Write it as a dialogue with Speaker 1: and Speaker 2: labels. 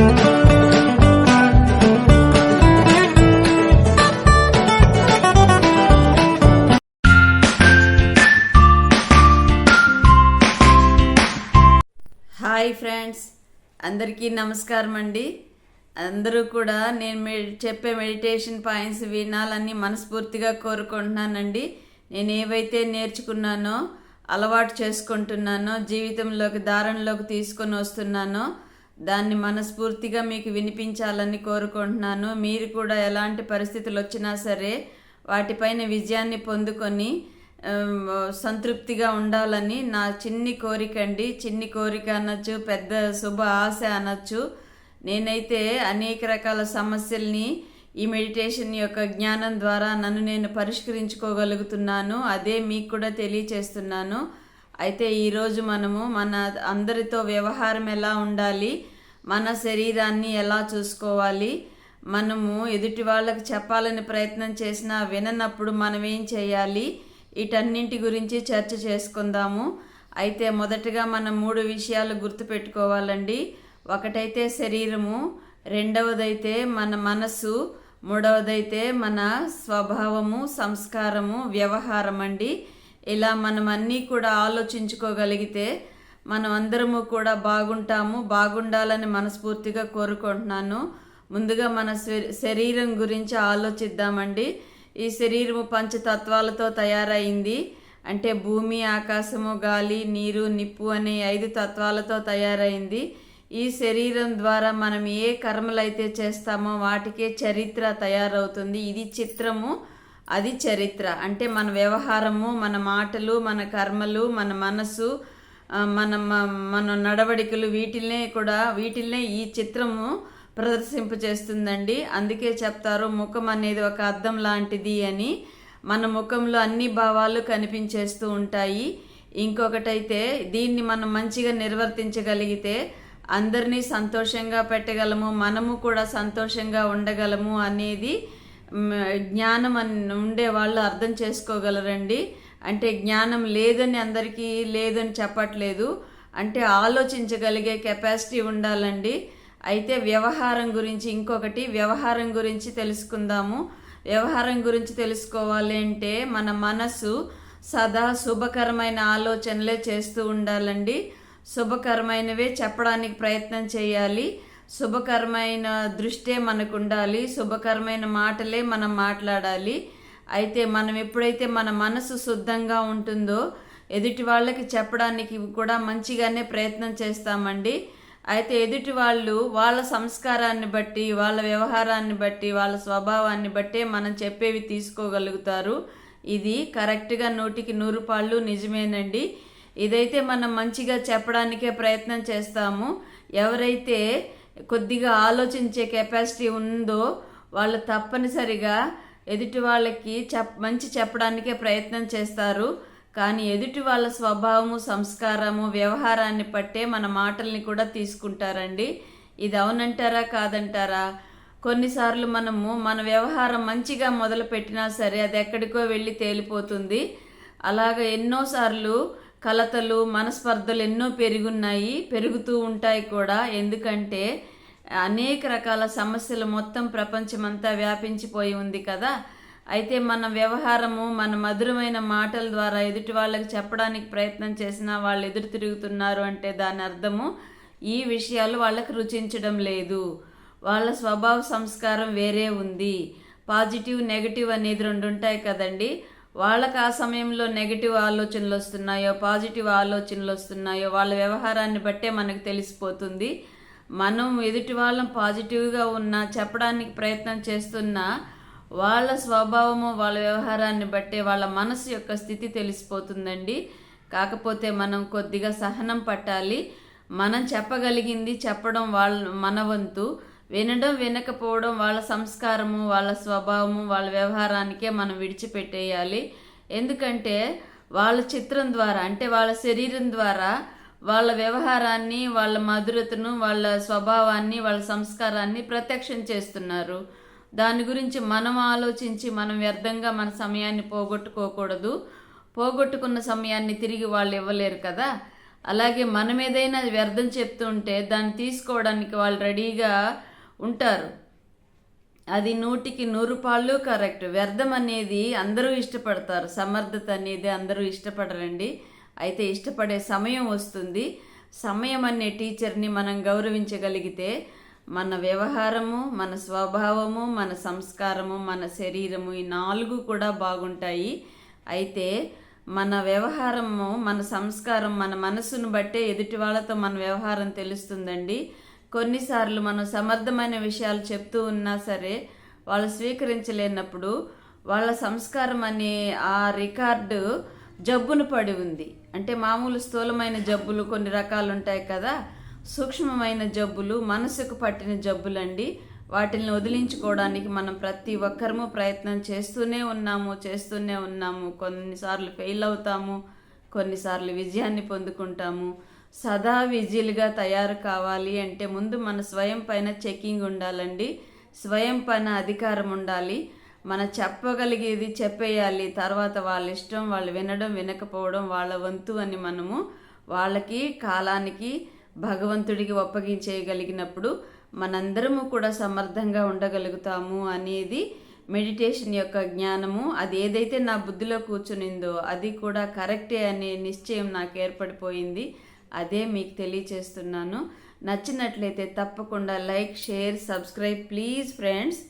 Speaker 1: Hi friends అందరికీ నమస్కారం అండి. అందరూ కూడా నేను మె చెప్పే మెడిటేషన్ పాయింట్స్ వినాలని మనస్ఫూర్తిగా కోరుకుంటున్నానండి. నేను ఏవైతే నేర్చుకున్నానో అలవాటు చేసుకుంటున్నానో జీవితంలోకి దారంలోకి తీసుకొని వస్తున్నానో దాన్ని మనస్ఫూర్తిగా మీకు వినిపించాలని కోరుకుంటున్నాను. మీరు కూడా ఎలాంటి పరిస్థితులు వచ్చినా సరే వాటిపైన విజయాన్ని పొందుకొని సంతృప్తిగా ఉండాలని నా చిన్ని కోరిక అండి. చిన్ని కోరిక అనొచ్చు పెద్ద శుభ ఆశ అనొచ్చు. నేనైతే అనేక రకాల సమస్యల్ని ఈ మెడిటేషన్ యొక్క జ్ఞానం ద్వారా నన్ను నేను పరిష్కరించుకోగలుగుతున్నాను. అదే మీకు కూడా తెలియచేస్తున్నాను. అయితే ఈరోజు మనము మన అందరితో వ్యవహారం ఎలా ఉండాలి? మన శరీరాన్ని ఎలా చూసుకోవాలి? మనము ఎదుటి వాళ్ళకి చెప్పాలని ప్రయత్నం చేసినా విననప్పుడు మనం ఏం చేయాలి? వీటన్నింటి గురించి చర్చ చేసుకుందాము. అయితే మొదటగా మనం మూడు విషయాలు గుర్తుపెట్టుకోవాలండి. ఒకటైతే శరీరము రెండవదైతే మన మనసు మూడవదైతే మన స్వభావము సంస్కారము వ్యవహారం అండి ఇలా మనం అన్నీ కూడా ఆలోచించుకోగలిగితే మనం అందరము కూడా బాగుంటాము బాగుండాలని మనస్ఫూర్తిగా కోరుకుంటున్నాను. ముందుగా మన శరీరం గురించి ఆలోచిద్దామండి. ఈ శరీరము పంచతత్వాలతో తయారైంది. అంటే భూమి ఆకాశము గాలి నీరు నిప్పు అనే ఐదు తత్వాలతో తయారైంది. ఈ శరీరం ద్వారా మనం ఏ కర్మలైతే చేస్తామో వాటికే చరిత్ర తయారవుతుంది. ఇది చిత్రము. అది చరిత్ర. అంటే మన వ్యవహారము మన మాటలు మన కర్మలు మన మనసు మన మ- మన నడవడికలు వీటిల్నే కూడా వీటిల్నే ఈ చిత్రము ప్రదర్శింపచేస్తుందండి అందుకే చెప్తారు ముఖం అనేది ఒక అద్దం లాంటిది అని. మన ముఖంలో అన్ని భావాలు కనిపించేస్తూ ఉంటాయి. ఇంకొకటైతే దీన్ని మనం మంచిగా నిర్వర్తించగలిగితే అందరినీ సంతోషంగా పెట్టగలము మనము కూడా సంతోషంగా ఉండగలము అనేది జ్ఞానం అన్- ఉండే వాళ్ళు అర్థం చేసుకోగలరండి. అంటే జ్ఞానం లేదని అందరికీ లేదని చెప్పట్లేదు. అంటే ఆలోచించగలిగే కెపాసిటీ ఉండాలండి. అయితే వ్యవహారం గురించి ఇంకొకటి వ్యవహారం గురించి తెలుసుకుందాము. వ్యవహారం గురించి తెలుసుకోవాలి అంటే మన మనసు సదా శుభకరమైన ఆలోచనలే చేస్తూ ఉండాలండి. శుభకరమైనవే చెప్పడానికి ప్రయత్నం చేయాలి. శుభకరమైన దృష్టే మనకు ఉండాలి శుభకరమైన మాటలే మనం మాట్లాడాలి. అయితే మనం ఎప్పుడైతే మన మనసు శుద్ధంగా ఉంటుందో ఎదుటి వాళ్ళకి చెప్పడానికి కూడా మంచిగానే ప్రయత్నం చేస్తామండి. అయితే ఎదుటి వాళ్ళు వాళ్ళ సంస్కారాన్ని బట్టి వాళ్ళ వ్యవహారాన్ని బట్టి వాళ్ళ స్వభావాన్ని బట్టే మనం చెప్పేవి తీసుకోగలుగుతారు. ఇది కరెక్ట్గా నూటికి నూరు పాళ్ళు నిజమేనండి. ఇదైతే మనం మంచిగా చెప్పడానికే ప్రయత్నం చేస్తాము. ఎవరైతే కొద్దిగా ఆలోచించే కెపాసిటీ ఉందో వాళ్ళు తప్పనిసరిగా ఎదుటి వాళ్ళకి చెప్ మంచి చెప్పడానికే ప్రయత్నం చేస్తారు. కానీ ఎదుటి వాళ్ళ స్వభావము సంస్కారము వ్యవహారాన్ని పట్టే మన మాటల్ని కూడా తీసుకుంటారండి. ఇది అవునంటారా కాదంటారా? కొన్నిసార్లు మనము మన వ్యవహారం మంచిగా మొదలు పెట్టినా సరే అది ఎక్కడికో వెళ్ళి తేలిపోతుంది. అలాగ ఎన్నోసార్లు కలతలు మనస్పర్ధలు ఎన్నో పెరుగున్నాయి పెరుగుతూ ఉంటాయి కూడా. ఎందుకంటే అనేక రకాల సమస్యలు మొత్తం ప్రపంచమంతా వ్యాపించిపోయి ఉంది కదా. అయితే మన వ్యవహారము మన మధురమైన మాటల ద్వారా ఎదుటి వాళ్ళకి చెప్పడానికి ప్రయత్నం చేసినా వాళ్ళు ఎదురు తిరుగుతున్నారు అంటే దాని అర్థము ఈ విషయాలు వాళ్ళకి రుచించడం లేదు. వాళ్ళ స్వభావ సంస్కారం వేరే ఉంది. పాజిటివ్ నెగటివ్ అనేది రెండు ఉంటాయి కదండి. వాళ్ళకి ఆ సమయంలో నెగటివ్ ఆలోచనలు వస్తున్నాయో పాజిటివ్ ఆలోచనలు వస్తున్నాయో వాళ్ళ వ్యవహారాన్ని బట్టే మనకు తెలిసిపోతుంది. మనం ఎదుటి వాళ్ళం పాజిటివ్గా ఉన్నా చెప్పడానికి ప్రయత్నం చేస్తున్నా వాళ్ళ స్వభావము వాళ్ళ వ్యవహారాన్ని బట్టే వాళ్ళ మనసు యొక్క స్థితి తెలిసిపోతుందండి. కాకపోతే మనం కొద్దిగా సహనం పట్టాలి. మనం చెప్పగలిగింది చెప్పడం వాళ్ళ మన వంతు. వినడం వినకపోవడం వాళ్ళ సంస్కారము వాళ్ళ స్వభావము వాళ్ళ వ్యవహారానికే మనం విడిచిపెట్టేయాలి. ఎందుకంటే వాళ్ళ చిత్రం ద్వారా అంటే వాళ్ళ శరీరం ద్వారా వాళ్ళ వ్యవహారాన్ని వాళ్ళ మధురతను వాళ్ళ స్వభావాన్ని వాళ్ళ సంస్కారాన్ని ప్రత్యక్షం చేస్తున్నారు. దాని గురించి మనం ఆలోచించి మనం వ్యర్థంగా మన సమయాన్ని పోగొట్టుకోకూడదు. పోగొట్టుకున్న సమయాన్ని తిరిగి వాళ్ళు ఇవ్వలేరు కదా. అలాగే మనం ఏదైనా వ్యర్థం చెప్తూ ఉంటే దాన్ని తీసుకోవడానికి వాళ్ళు రెడీగా ఉంటారు. అది నూటికి నూరు పాళ్ళు కరెక్ట్. వ్యర్థం అనేది అందరూ ఇష్టపడతారు. సమర్థత అనేది అందరూ ఇష్టపడరండి. అయితే ఇష్టపడే సమయం వస్తుంది. సమయం అనే టీచర్ని మనం గౌరవించగలిగితే మన వ్యవహారము మన స్వభావము మన సంస్కారము మన శరీరము ఈ నాలుగు కూడా బాగుంటాయి. అయితే మన వ్యవహారము మన సంస్కారం మన మనసును బట్టే ఎదుటి వాళ్ళతో మన వ్యవహారం తెలుస్తుందండి. కొన్నిసార్లు మనం సమర్థమైన విషయాలు చెప్తూ ఉన్నా సరే వాళ్ళు స్వీకరించలేనప్పుడు వాళ్ళ సంస్కారం అనే ఆ రికార్డు జబ్బును పడి ఉంది. అంటే మామూలు స్థూలమైన జబ్బులు కొన్ని రకాలు ఉంటాయి కదా. సూక్ష్మమైన జబ్బులు మనసుకు పట్టిన జబ్బులండి. వాటిని వదిలించుకోవడానికి మనం ప్రతి ఒక్కరము ప్రయత్నం చేస్తూనే ఉన్నాము చేస్తూనే ఉన్నాము. కొన్నిసార్లు ఫెయిల్ అవుతాము కొన్నిసార్లు విజయాన్ని పొందుకుంటాము. సదా విజిల్గా తయారు కావాలి అంటే ముందు మన స్వయం పైన చెకింగ్ ఉండాలండి. స్వయం పైన అధికారం ఉండాలి. మన చెప్పగలిగేది చెప్పేయాలి. తర్వాత వాళ్ళ ఇష్టం వాళ్ళు వినడం వినకపోవడం వాళ్ళ వంతు అని మనము వాళ్ళకి కాలానికి భగవంతుడికి ఒప్పగించేయగలిగినప్పుడు మనందరము కూడా సమర్థంగా ఉండగలుగుతాము అనేది మెడిటేషన్ యొక్క జ్ఞానము. అది ఏదైతే నా బుద్ధిలో కూర్చునిందో అది కూడా కరెక్టే అనే నిశ్చయం నాకు ఏర్పడిపోయింది. అదే మీకు తెలియచేస్తున్నాను. నచ్చినట్లయితే తప్పకుండా like share subscribe please friends.